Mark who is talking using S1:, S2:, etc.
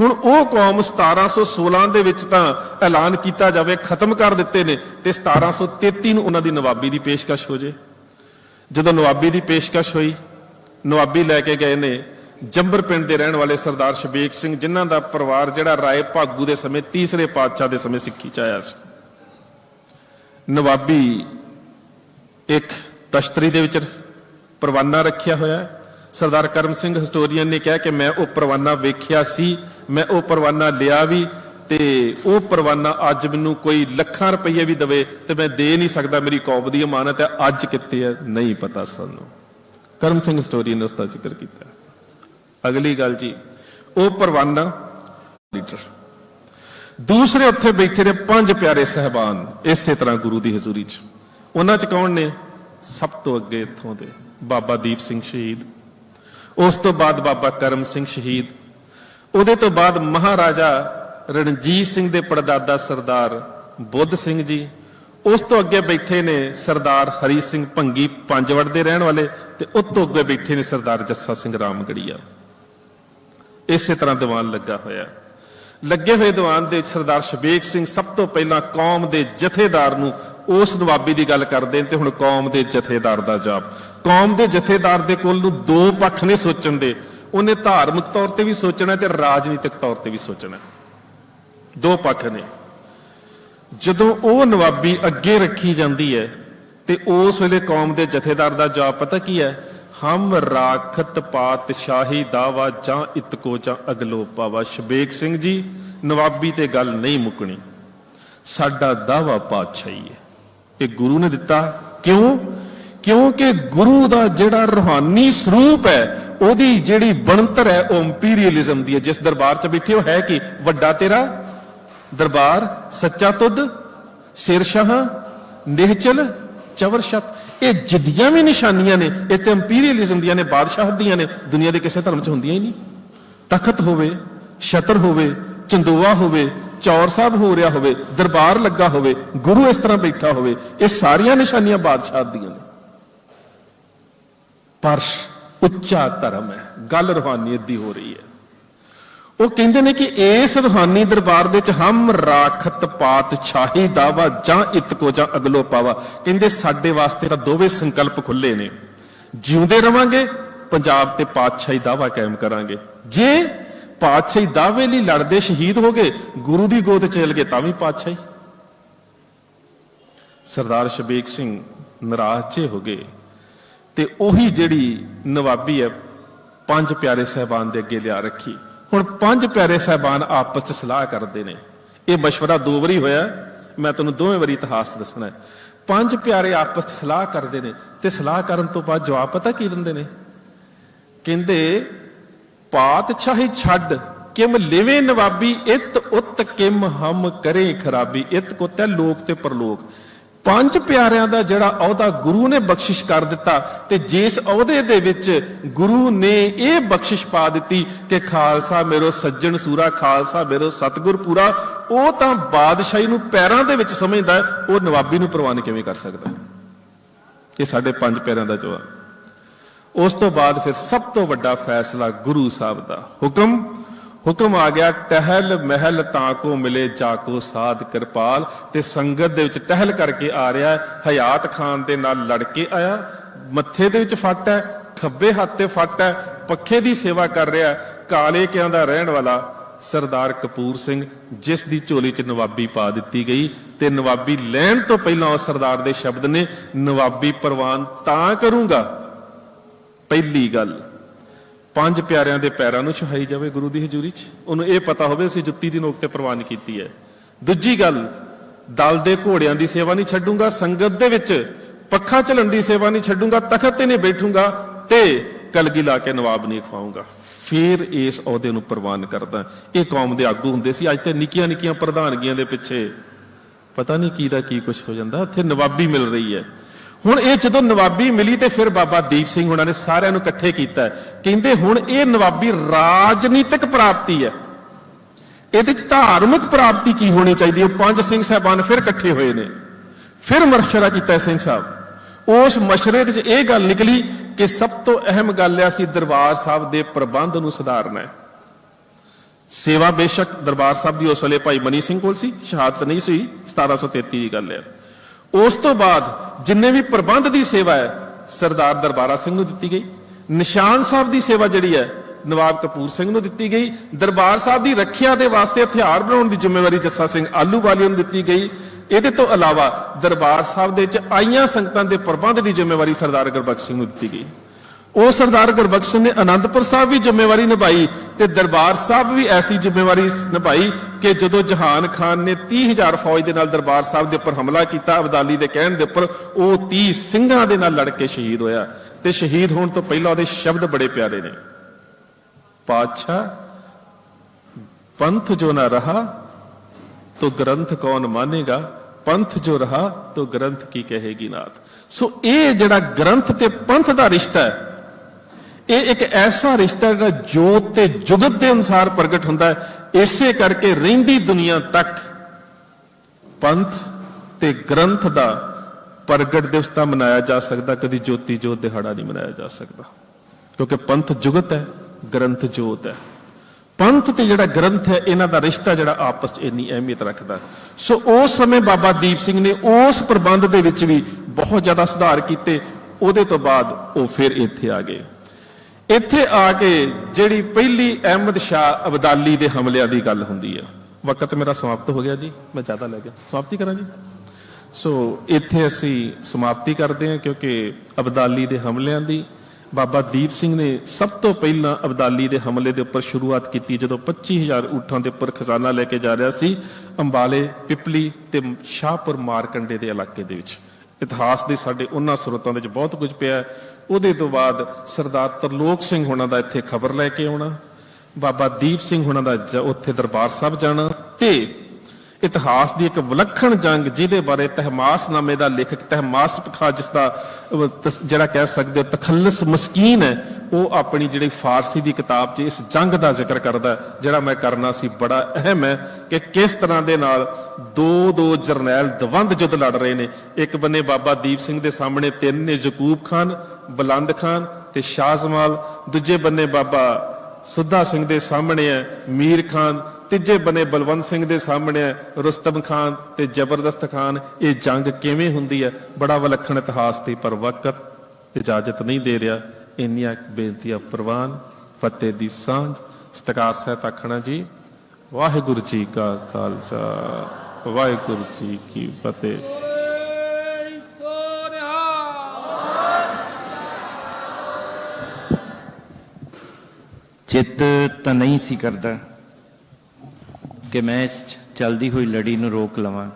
S1: ਹੁਣ ਉਹ ਕੌਮ 1716 ਦੇ ਵਿੱਚ ਤਾਂ ਐਲਾਨ ਕੀਤਾ ਜਾਵੇ, ਖਤਮ ਕਰ ਦਿੱਤੇ ਨੇ ਤੇ 1733 ਨੂੰ ਉਹਨਾਂ ਦੀ ਨਵਾਬੀ ਦੀ ਪੇਸ਼ਕਸ਼ ਹੋ ਜੇ। ਜਦੋਂ ਨਵਾਬੀ ਦੀ ਪੇਸ਼ਕਸ਼ ਹੋਈ, ਨਵਾਬੀ ਲੈ ਕੇ ਗਏ ਨੇ ਜੰਬਰ ਪਿੰਡ ਦੇ ਰਹਿਣ ਵਾਲੇ ਸਰਦਾਰ ਸ਼ਬੀਕ ਸਿੰਘ, ਜਿਨ੍ਹਾਂ ਦਾ ਪਰਿਵਾਰ ਜਿਹੜਾ ਰਾਏ ਭਾਗੂ ਦੇ ਸਮੇਂ ਤੀਸਰੇ ਪਾਤਸ਼ਾਹ ਦੇ ਸਮੇਂ ਸਿੱਖੀ ਚ ਆਇਆ ਸੀ। ਨਵਾਬੀ ਇੱਕ ਤਸ਼ਤਰੀ ਦੇ ਵਿੱਚ ਪਰਵਾਨਾ ਰੱਖਿਆ ਹੋਇਆ ਸਰਦਾਰ ਕਰਮ ਸਿੰਘ ਹਿਸਟੋਰੀਅਨ ਨੇ ਕਿਹਾ ਕਿ ਮੈਂ ਉਹ ਪਰਵਾਨਾ ਵੇਖਿਆ ਸੀ ਮੈਂ ਉਹ ਪਰਵਾਨਾ ਲਿਆ ਵੀ ਤੇ ਉਹ ਪਰਵਾਨਾ ਅੱਜ ਮੈਨੂੰ ਕੋਈ ਲੱਖਾਂ ਰੁਪਏ ਵੀ ਦਵੇ ਤੇ ਮੈਂ ਦੇ ਨਹੀਂ ਸਕਦਾ, ਮੇਰੀ ਕੌਮ ਦੀ ਅਮਾਨਤ ਹੈ, ਅੱਜ ਕਿੱਥੇ ਹੈ, ਨਹੀਂ ਪਤਾ ਸਾਨੂੰ। ਕਰਮ ਸਿੰਘ ਸਟੋਰੀ ਨੇ ਉਸ ਦਾ ਜ਼ਿਕਰ ਕੀਤਾ। ਅਗਲੀ ਗੱਲ ਜੀ, ਉਹ ਪਰਵਾਨਾ ਲੀਡਰ ਦੂਸਰੇ ਉੱਥੇ ਬੈਠੇ ਨੇ ਪੰਜ ਪਿਆਰੇ ਸਹਿਬਾਨ, ਇਸੇ ਤਰ੍ਹਾਂ ਗੁਰੂ ਦੀ ਹਜ਼ੂਰੀ 'ਚ। ਉਹਨਾਂ 'ਚ ਕੌਣ ਨੇ? ਸਭ ਤੋਂ ਅੱਗੇ ਇੱਥੋਂ ਦੇ, ਬਾਬਾ ਦੀਪ ਸਿੰਘ ਸ਼ਹੀਦ। ਉਸ ਤੋਂ ਬਾਅਦ ਬਾਬਾ ਕਰਮ ਸਿੰਘ ਸ਼ਹੀਦ। ਉਹਦੇ ਤੋਂ ਬਾਅਦ ਮਹਾਰਾਜਾ ਰਣਜੀਤ ਸਿੰਘ ਦੇ ਪੜਦਾਦਾ ਸਰਦਾਰ ਬੁੱਧ ਸਿੰਘ ਜੀ, ਉਸ ਤੋਂ ਅੱਗੇ ਬੈਠੇ ਨੇ ਸਰਦਾਰ ਹਰੀ ਸਿੰਘ ਭੰਗੀ ਪੰਜਵੜ ਦੇ ਰਹਿਣ ਵਾਲੇ ਤੇ ਉਸ ਤੋਂ ਅੱਗੇ ਬੈਠੇ ਨੇ ਸਰਦਾਰ ਜੱਸਾ ਸਿੰਘ ਰਾਮਗੜੀਆ। ਇਸੇ ਤਰ੍ਹਾਂ ਦੀਵਾਨ ਲੱਗਾ ਹੋਇਆ। ਲੱਗੇ ਹੋਏ ਦੀਵਾਨ ਦੇ ਸਰਦਾਰ ਸ਼ਬੀਕ ਸਿੰਘ ਸਭ ਤੋਂ ਪਹਿਲਾਂ ਕੌਮ ਦੇ ਜਥੇਦਾਰ ਨੂੰ ਉਸ ਨਵਾਬੀ ਦੀ ਗੱਲ ਕਰਦੇ ਨੇ ਤੇ ਹੁਣ ਕੌਮ ਦੇ ਜਥੇਦਾਰ ਦਾ ਜਾਪ। ਕੌਮ ਦੇ ਜਥੇਦਾਰ ਦੇ ਕੋਲ ਨੂੰ ਦੋ ਪੱਖ ਨੇ ਸੋਚਣ ਦੇ। ਉਹਨੇ ਧਾਰਮਿਕ ਤੌਰ ਤੇ ਵੀ ਸੋਚਣਾ ਤੇ ਰਾਜਨੀਤਿਕ ਤੌਰ ਤੇ ਵੀ ਸੋਚਣਾ। ਦੋ ਪੱਖ ਨੇ। ਜਦੋਂ ਉਹ ਨਵਾਬੀ ਅੱਗੇ ਰੱਖੀ ਜਾਂਦੀ ਹੈ ਤੇ ਉਸ ਵੇਲੇ ਕੌਮ ਦੇ ਜਥੇਦਾਰ ਦਾ ਜਵਾਬ ਪਤਾ ਕੀ ਹੈ? ਹਮ ਰਾਖਤ ਪਾਤਸ਼ਾਹੀ ਦਾਵਾ ਜਾਂ ਇਤਕੋ ਜਾਂ ਅਗਲੋ ਪਾਵਾ। ਸ਼ਬੇਕ ਸਿੰਘ ਜੀ, ਨਵਾਬੀ ਤੇ ਗੱਲ ਨਹੀਂ ਮੁੱਕਣੀ। ਸਾਡਾ ਦਾਵਾ ਪਾਤਸ਼ਾਹੀ ਹੈ। ਇਹ ਗੁਰੂ ਨੇ ਦਿੱਤਾ। ਕਿਉਂ? ਕਿਉਂਕਿ ਗੁਰੂ ਦਾ ਜਿਹੜਾ ਰੂਹਾਨੀ ਸਰੂਪ ਹੈ ਉਹਦੀ ਜਿਹੜੀ ਬਣਤਰ ਹੈ ਉਹ ਇੰਪੀਰੀਅਲਿਜ਼ਮ ਦੀ ਹੈ। ਜਿਸ ਦਰਬਾਰ 'ਚ ਬੈਠੇ ਹੋ, ਹੈ ਕਿ? ਵੱਡਾ ਤੇਰਾ ਦਰਬਾਰ, ਸੱਚਾ ਤੁਧ, ਸਿਰਸ਼ਾਹ, ਨਿਹਚਲ, ਚਵਰਸ਼ਤ। ਇਹ ਜਿੱਦੀਆਂ ਵੀ ਨਿਸ਼ਾਨੀਆਂ ਨੇ, ਇਹ ਤੇ ਇੰਪੀਰੀਅਲਿਜ਼ਮ ਦੀਆਂ ਨੇ, ਬਾਦਸ਼ਾਹ ਦੀਆਂ ਨੇ, ਦੁਨੀਆ ਦੇ ਕਿਸੇ ਧਰਮ 'ਚ ਹੁੰਦੀਆਂ ਹੀ ਨਹੀਂ। ਤਖਤ ਹੋਵੇ, ਛਤਰ ਹੋਵੇ, ਚੰਦੋਆ ਹੋਵੇ, ਚੌਰ ਸਾਹਿਬ ਹੋ ਰਿਹਾ ਹੋਵੇ, ਦਰਬਾਰ ਲੱਗਾ ਹੋਵੇ, ਗੁਰੂ ਇਸ ਤਰ੍ਹਾਂ ਬੈਠਾ ਹੋਵੇ, ਇਹ ਸਾਰੀਆਂ ਨਿਸ਼ਾਨੀਆਂ ਬਾਦਸ਼ਾਹ ਦੀਆਂ ਨੇ। ਪਰਸ਼ ਉੱਚਾ ਧਰਮ ਹੈ, ਗੱਲ ਰੂਹਾਨੀਅਤ ਦੀ ਹੋ ਰਹੀ ਹੈ। ਉਹ ਕਹਿੰਦੇ ਨੇ ਕਿ ਇਸ ਰੂਹਾਨੀ ਦਰਬਾਰ ਦੇ ਵਿੱਚ ਹਮ ਰਾਖਤ ਪਾਤਸ਼ਾਹੀ ਦਾਵਾ ਜਾਂ ਇਤਕੋ ਜਾਂ ਅਗਲੋ ਪਾਵਾ। ਕਹਿੰਦੇ ਸਾਡੇ ਵਾਸਤੇ ਤਾਂ ਦੋਵੇਂ ਸੰਕਲਪ ਖੁੱਲੇ ਨੇ। ਜਿਉਂਦੇ ਰਵਾਂਗੇ, ਪੰਜਾਬ ਤੇ ਪਾਤਸ਼ਾਹੀ ਦਾਵਾ ਕਾਇਮ ਕਰਾਂਗੇ। ਜੇ ਪਾਤਸ਼ਾਹੀ ਦਾਅਵੇ ਲਈ ਲੜਦੇ ਸ਼ਹੀਦ ਹੋ ਗਏ, ਗੁਰੂ ਦੀ ਗੋਦ ਚ ਚਲ ਗਏ, ਤਾਂ ਵੀ ਪਾਤਸ਼ਾਹੀ। ਸਰਦਾਰ ਸ਼ਬੀਕ ਸਿੰਘ ਨਰਾਜ ਜੇ ਹੋ ਗਏ ਤੇ ਉਹੀ ਜਿਹੜੀ ਨਵਾਬੀ ਹੈ ਪੰਜ ਪਿਆਰੇ ਸਹਿਬਾਨ ਦੇ ਅੱਗੇ ਲਿਆ ਰੱਖੀ ਹੁਣ ਪੰਜ ਪਿਆਰੇ ਸਹਿਬਾਨ ਆਪਸ ਚ ਸਲਾਹ ਕਰਦੇ ਨੇ ਇਹ مشورہ ਦੋ ਵਾਰੀ ਹੋਇਆ ਮੈਂ ਤੁਹਾਨੂੰ ਦੋਵੇਂ ਵਾਰੀ ਇਤਿਹਾਸ ਦੱਸਣਾ ਹੈ ਪੰਜ ਪਿਆਰੇ ਆਪਸ ਚ ਸਲਾਹ ਕਰਦੇ ਨੇ ਤੇ ਸਲਾਹ ਕਰਨ ਤੋਂ ਬਾਅਦ ਜਵਾਬ ਪਤਾ ਕੀ ਦਿੰਦੇ ਨੇ ਕਹਿੰਦੇ ਪਾਤਸ਼ਾਹੀ ਛੱਡ ਕਿਮ ਲਿਵੇ ਨਵਾਬੀ ਇਤ ਉਤ ਕਿਮ ਹਮ ਕਰੇ ਖਰਾਬੀ ਇਤ ਕੋ ਤੈ ਲੋਕ ਤੇ ਪਰਲੋਕ ਪੰਜ ਪਿਆਰਿਆਂ ਦਾ ਜਿਹੜਾ ਅਹੁਦਾ ਗੁਰੂ ਨੇ ਬਖਸ਼ਿਸ਼ ਕਰ ਦਿੱਤਾ ਤੇ ਜਿਸ ਅਹੁਦੇ ਦੇ ਵਿੱਚ ਗੁਰੂ ਨੇ ਇਹ ਬਖਸ਼ਿਸ਼ ਪਾ ਦਿੱਤੀ ਕਿ ਖਾਲਸਾ ਮੇਰੋ ਸੱਜਣ ਸੂਰਾ, ਖਾਲਸਾ ਮੇਰੋ ਸਤਗੁਰ ਪੂਰਾ, ਉਹ ਤਾਂ ਬਾਦਸ਼ਾਹੀ ਨੂੰ ਪੈਰਾਂ ਦੇ ਵਿੱਚ ਸਮਝਦਾ ਉਹ ਨਵਾਬੀ ਨੂੰ ਪ੍ਰਵਾਨ ਕਿਵੇਂ ਕਰ ਸਕਦਾ ਹੈ? ਇਹ ਸਾਡੇ ਪੰਜ ਪਿਆਰਿਆਂ ਦਾ ਜਵਾਬ ਉਸ ਤੋਂ ਬਾਅਦ ਫਿਰ ਸਭ ਤੋਂ ਵੱਡਾ ਫੈਸਲਾ ਗੁਰੂ ਸਾਹਿਬ ਦਾ ਹੁਕਮ ਹੁਕਮ ਆ ਗਿਆ, ਟਹਿਲ ਮਹਿਲ ਤਾਂ ਕੋ ਮਿਲੇ ਜਾ ਕੋ ਸਾਧ ਕਿਰਪਾਲ। ਤੇ ਸੰਗਤ ਦੇ ਵਿੱਚ ਟਹਿਲ ਕਰਕੇ ਆ ਰਿਹਾ ਹੈ। ਹਯਾਤ ਖਾਨ ਦੇ ਨਾਲ ਲੜ ਕੇ ਆਇਆ। ਮੱਥੇ ਦੇ ਵਿੱਚ ਫੱਟ ਹੈ, ਖੱਬੇ ਹੱਥ ਤੇ ਫੱਟ ਹੈ, ਪੱਖੇ ਦੀ ਸੇਵਾ ਕਰ ਰਿਹਾ ਕਾਲੇ ਕਿਆਂ ਦਾ ਰਹਿਣ ਵਾਲਾ? ਸਰਦਾਰ ਕਪੂਰ ਸਿੰਘ, ਜਿਸ ਦੀ ਝੋਲੀ 'ਚ ਨਵਾਬੀ ਪਾ ਦਿੱਤੀ ਗਈ। ਤੇ ਨਵਾਬੀ ਲੈਣ ਤੋਂ ਪਹਿਲਾਂ ਉਹ ਸਰਦਾਰ ਦੇ ਸ਼ਬਦ ਨੇ, ਨਵਾਬੀ ਪ੍ਰਵਾਨ ਤਾਂ ਕਰੂੰਗਾ। ਪਹਿਲੀ ਗੱਲ। ਪੰਜ ਪਿਆਰਿਆਂ ਦੇ ਪੈਰਾਂ ਨੂੰ ਛੁਹਾਈ ਜਾਵੇ ਗੁਰੂ ਦੀ ਹਜ਼ੂਰੀ 'ਚ। ਉਹਨੂੰ ਇਹ ਪਤਾ ਹੋਵੇ, ਅਸੀਂ ਜੁੱਤੀ ਦੀ ਨੋਕ ਤੇ ਪ੍ਰਵਾਨ ਕੀਤੀ ਹੈ। ਦੂਜੀ ਗੱਲ, ਦਲ ਦੇ ਘੋੜਿਆਂ ਦੀ ਸੇਵਾ ਨਹੀਂ ਛੱਡੂਗਾ, ਸੰਗਤ ਦੇ ਵਿੱਚ ਪੱਖਾ ਝਲਣ ਦੀ ਸੇਵਾ ਨਹੀਂ ਛੱਡੂੰਗਾ, ਤਖਤ ਤੇ ਨਹੀਂ ਬੈਠੂਗਾ ਤੇ ਕਲਗੀ ਲਾ ਕੇ ਨਵਾਬ ਨਹੀਂ ਖਵਾਉਂਗਾ ਫਿਰ ਇਸ ਅਹੁਦੇ ਨੂੰ ਪ੍ਰਵਾਨ ਕਰਦਾ। ਇਹ ਕੌਮ ਦੇ ਆਗੂ ਹੁੰਦੇ ਸੀ, ਅੱਜ ਤੇ ਨਿੱਕੀਆਂ ਨਿੱਕੀਆਂ ਪ੍ਰਧਾਨਗੀਆਂ ਦੇ ਪਿੱਛੇ। ਪਤਾ ਨਹੀਂ ਕੀ ਦਾ ਕੀ ਕੁਝ ਹੋ ਜਾਂਦਾ, ਇੱਥੇ ਨਵਾਬੀ ਮਿਲ ਰਹੀ ਹੈ। ਹੁਣ ਇਹ ਜਦੋਂ ਨਵਾਬੀ ਮਿਲੀ ਤੇ ਫਿਰ ਬਾਬਾ ਦੀਪ ਸਿੰਘ ਉਹਨਾਂ ਨੇ ਸਾਰਿਆਂ ਨੂੰ ਇਕੱਠੇ ਕੀਤਾ ਕਹਿੰਦੇ ਹੁਣ ਇਹ ਨਵਾਬੀ ਰਾਜਨੀਤਿਕ ਪ੍ਰਾਪਤੀ ਹੈ। ਇਹਦੇ ਚ ਧਾਰਮਿਕ ਪ੍ਰਾਪਤੀ ਕੀ ਹੋਣੀ ਚਾਹੀਦੀ ਹੈ? ਪੰਜ ਸਿੰਘ ਸਾਹਿਬਾਨ ਫਿਰ ਇਕੱਠੇ ਹੋਏ ਨੇ। ਫਿਰ ਮਸ਼ਵਰਾ ਕੀਤਾ ਸਿੰਘ ਸਾਹਿਬ। ਉਸ ਮਸ਼ਰੇ ਦੇ ਵਿੱਚ ਇਹ ਗੱਲ ਨਿਕਲੀ ਕਿ ਸਭ ਤੋਂ ਅਹਿਮ ਗੱਲ ਹੈ ਅਸੀਂ ਦਰਬਾਰ ਸਾਹਿਬ ਦੇ ਪ੍ਰਬੰਧ ਨੂੰ ਸੁਧਾਰਨਾ ਹੈ। ਸੇਵਾ ਬੇਸ਼ੱਕ ਦਰਬਾਰ ਸਾਹਿਬ ਦੀ ਉਸ ਵੇਲੇ ਭਾਈ ਮਨੀ ਸਿੰਘ ਕੋਲ ਸੀ, ਸ਼ਹਾਦਤ ਨਹੀਂ ਸੀ 1733 ਦੀ ਗੱਲ ਹੈ। ਉਸ ਤੋਂ ਬਾਅਦ ਜਿੰਨੇ ਵੀ ਪ੍ਰਬੰਧ ਦੀ ਸੇਵਾ ਹੈ, ਸਰਦਾਰ ਦਰਬਾਰਾ ਸਿੰਘ ਨੂੰ ਦਿੱਤੀ ਗਈ। ਨਿਸ਼ਾਨ ਸਾਹਿਬ ਦੀ ਸੇਵਾ ਜਿਹੜੀ ਹੈ, ਨਵਾਬ ਕਪੂਰ ਸਿੰਘ ਨੂੰ ਦਿੱਤੀ ਗਈ। ਦਰਬਾਰ ਸਾਹਿਬ ਦੀ ਰੱਖਿਆ ਦੇ ਵਾਸਤੇ ਹਥਿਆਰ ਬਣਾਉਣ ਦੀ ਜ਼ਿੰਮੇਵਾਰੀ ਜੱਸਾ ਸਿੰਘ ਆਲੂਵਾਲੀਆ ਨੂੰ ਦਿੱਤੀ ਗਈ। ਇਹਦੇ ਤੋਂ ਇਲਾਵਾ ਦਰਬਾਰ ਸਾਹਿਬ ਦੇ ਵਿੱਚ ਆਈਆਂ ਸੰਗਤਾਂ ਦੇ ਪ੍ਰਬੰਧ ਦੀ ਜ਼ਿੰਮੇਵਾਰੀ ਸਰਦਾਰ ਗੁਰਬਖਸ਼ ਸਿੰਘ ਨੂੰ ਦਿੱਤੀ ਗਈ। ਉਹ ਸਰਦਾਰ ਗੁਰਬਖਸ਼ ਨੇ ਅਨੰਦਪੁਰ ਸਾਹਿਬ ਵੀ ਜ਼ਿੰਮੇਵਾਰੀ ਨਿਭਾਈ ਤੇ ਦਰਬਾਰ ਸਾਹਿਬ ਵੀ ਐਸੀ ਜ਼ਿੰਮੇਵਾਰੀ ਨਿਭਾਈ ਕਿ ਜਦੋਂ ਜਹਾਨ ਖਾਨ ਨੇ 30000 ਫੌਜ ਦੇ ਨਾਲ ਦਰਬਾਰ ਸਾਹਿਬ ਦੇ ਉੱਪਰ ਹਮਲਾ ਕੀਤਾ, ਅਬਦਾਲੀ ਦੇ ਕਹਿਣ ਦੇ ਉੱਪਰ ਉਹ 30 ਸਿੰਘਾਂ ਦੇ ਨਾਲ ਲੜ ਕੇ ਸ਼ਹੀਦ ਹੋਇਆ ਤੇ ਸ਼ਹੀਦ ਹੋਣ ਤੋਂ ਪਹਿਲਾਂ ਉਹਦੇ ਸ਼ਬਦ ਬੜੇ ਪਿਆਰੇ ਨੇ। ਪਾਤਸ਼ਾਹ, ਪੰਥ ਜੋ ਨਾ ਰਹਾ, ਤੋ ਗ੍ਰੰਥ ਕੌਣ ਮਾਨੇਗਾ? ਪੰਥ ਜੋ ਰਹਾ, ਤੋ ਗ੍ਰੰਥ ਕੀ ਕਹੇਗੀ ਨਾਥ? ਸੋ ਇਹ ਜਿਹੜਾ ਗ੍ਰੰਥ ਤੇ ਪੰਥ ਦਾ ਰਿਸ਼ਤਾ ਹੈ ਇਹ ਇੱਕ ਐਸਾ ਰਿਸ਼ਤਾ ਜਿਹੜਾ ਜੋਤ ਤੇ ਜੁਗਤ ਦੇ ਅਨੁਸਾਰ ਪ੍ਰਗਟ ਹੁੰਦਾ ਹੈ। ਇਸੇ ਕਰਕੇ ਰਹਿੰਦੀ ਦੁਨੀਆ ਤੱਕ ਪੰਥ ਤੇ ਗ੍ਰੰਥ ਦਾ ਪ੍ਰਗਟ ਦਿਵਸ ਤਾਂ ਮਨਾਇਆ ਜਾ ਸਕਦਾ, ਕਦੀ ਜੋਤੀ ਜੋਤ ਦਿਹਾੜਾ ਨਹੀਂ ਮਨਾਇਆ ਜਾ ਸਕਦਾ। ਕਿਉਂਕਿ ਪੰਥ ਜੁਗਤ ਹੈ, ਗ੍ਰੰਥ ਜੋਤ ਹੈ। ਪੰਥ ਤੇ ਜਿਹੜਾ ਗ੍ਰੰਥ ਹੈ, ਇਹਨਾਂ ਦਾ ਰਿਸ਼ਤਾ ਜਿਹੜਾ ਆਪਸ 'ਚ ਇੰਨੀ ਅਹਿਮੀਅਤ ਰੱਖਦਾ। ਸੋ ਉਸ ਸਮੇਂ ਬਾਬਾ ਦੀਪ ਸਿੰਘ ਨੇ ਉਸ ਪ੍ਰਬੰਧ ਦੇ ਵਿੱਚ ਵੀ ਬਹੁਤ ਜ਼ਿਆਦਾ ਸੁਧਾਰ ਕੀਤੇ, ਉਹਦੇ ਤੋਂ ਬਾਅਦ ਉਹ ਫਿਰ ਇੱਥੇ ਆ ਗਏ। ਇੱਥੇ ਆ ਕੇ ਜਿਹੜੀ ਪਹਿਲੀ ਅਹਿਮਦ ਸ਼ਾਹ ਅਬਦਾਲੀ ਦੇ ਹਮਲਿਆਂ ਦੀ ਗੱਲ ਹੁੰਦੀ ਹੈ ਵਕਤ ਮੇਰਾ ਸਮਾਪਤ ਹੋ ਗਿਆ ਜੀ। ਮੈਂ ਜ਼ਿਆਦਾ ਲੈ ਗਿਆ। ਸਮਾਪਤੀ ਕਰਾਂ ਜੀ ਸੋ ਇੱਥੇ ਅਸੀਂ ਸਮਾਪਤੀ ਕਰਦੇ ਹਾਂ ਕਿਉਂਕਿ ਅਬਦਾਲੀ ਦੇ ਹਮਲਿਆਂ ਦੀ ਬਾਬਾ ਦੀਪ ਸਿੰਘ ਨੇ ਸਭ ਤੋਂ ਪਹਿਲਾਂ ਅਬਦਾਲੀ ਦੇ ਹਮਲੇ ਦੇ ਉੱਪਰ ਸ਼ੁਰੂਆਤ ਕੀਤੀ ਜਦੋਂ 25000 ਊਠਾਂ ਦੇ ਉੱਪਰ ਖਜ਼ਾਨਾ ਲੈ ਕੇ ਜਾ ਰਿਹਾ ਸੀ ਅੰਬਾਲੇ, ਪਿਪਲੀ ਤੇ ਸ਼ਾਹਪੁਰ ਮਾਰਕੰਡੇ ਦੇ ਇਲਾਕੇ ਦੇ ਵਿੱਚ। ਇਤਿਹਾਸ ਦੇ ਸਾਡੇ ਉਹਨਾਂ ਸਰੋਤਾਂ ਦੇ ਵਿੱਚ ਬਹੁਤ ਕੁਝ ਪਿਆ ਉਹਦੇ ਤੋਂ ਬਾਅਦ ਸਰਦਾਰ ਤਰਲੋਕ ਸਿੰਘ ਹੁਣਾਂ ਦਾ ਇੱਥੇ ਖਬਰ ਲੈ ਕੇ ਆਉਣਾ, ਬਾਬਾ ਦੀਪ ਸਿੰਘ ਹੁਣਾਂ ਦਾ ਉੱਥੇ ਦਰਬਾਰ ਸਾਹਿਬ ਜਾਣਾ ਤੇ ਇਤਿਹਾਸ ਦੀ ਇੱਕ ਵਿਲੱਖਣ ਜੰਗ ਜਿਹਦੇ ਬਾਰੇ ਤਹਿਮਾਸ ਨਾਮੇ ਦਾ ਲੇਖਕ ਤਹਿਮਾਸ ਪਖਾ, ਜਿਸ ਦਾ ਜਿਹੜਾ ਕਹਿ ਸਕਦੇ ਹੋ ਤਖੱਲਸ ਮਸਕੀਨ ਹੈ, ਉਹ ਆਪਣੀ ਜਿਹੜੀ ਫਾਰਸੀ ਦੀ ਕਿਤਾਬ 'ਚ ਇਸ ਜੰਗ ਦਾ ਜ਼ਿਕਰ ਕਰਦਾ ਜਿਹੜਾ ਮੈਂ ਕਰਨਾ ਸੀ ਬੜਾ ਅਹਿਮ ਹੈ ਕਿ ਕਿਸ ਤਰ੍ਹਾਂ ਦੇ ਨਾਲ ਦੋ ਦੋ ਜਰਨੈਲ ਦਵੰਦ ਯੁੱਧ ਲੜ ਰਹੇ ਨੇ। ਇੱਕ ਬੰਨੇ ਬਾਬਾ ਦੀਪ ਸਿੰਘ ਦੇ ਸਾਹਮਣੇ ਤਿੰਨ ਨੇ ਯਕੂਬ ਖਾਨ, ਬਲੰਦ ਖਾਨ ਤੇ ਸ਼ਾਹ ਜਮਾਲ, ਦੂਜੇ ਬੰਨੇ ਬਾਬਾ ਸੁੱਧਾ ਸਿੰਘ ਦੇ ਸਾਹਮਣੇ ਹੈ ਮੀਰ ਖਾਨ ਤੀਜੇ ਬਨੇ ਬਲਵੰਤ ਸਿੰਘ ਦੇ ਸਾਹਮਣੇ ਹੈ ਰੁਸਤਮ ਖਾਨ ਤੇ ਜ਼ਬਰਦਸਤ ਖਾਨ, ਇਹ ਜੰਗ ਕਿਵੇਂ ਹੁੰਦੀ ਹੈ? ਬੜਾ ਵਿਲੱਖਣ ਇਤਿਹਾਸ ਤੇ ਪਰ ਵਕਤ ਇਜਾਜ਼ਤ ਨਹੀਂ ਦੇ ਰਿਹਾ। ਇੰਨੀਆਂ ਬੇਨਤੀਆਂ ਪ੍ਰਵਾਨ, ਫਤਿਹ ਦੀ ਸਾਂਝ। ਸਤਕਾਰ ਸਹਿਤ ਆਖਣਾ ਜੀ। ਵਾਹਿਗੁਰੂ ਜੀ ਕਾ ਖਾਲਸਾ, ਵਾਹਿਗੁਰੂ ਜੀ ਕੀ ਫਤਿਹ।
S2: ਚਿੱਤ ਤਾਂ ਨਹੀਂ ਸੀ ਕਰਦਾ। ਕਿ ਮੈਂ ਇਸ ਚੱਲਦੀ ਹੋਈ ਲੜੀ ਨੂੰ ਰੋਕ ਲਵਾਂ।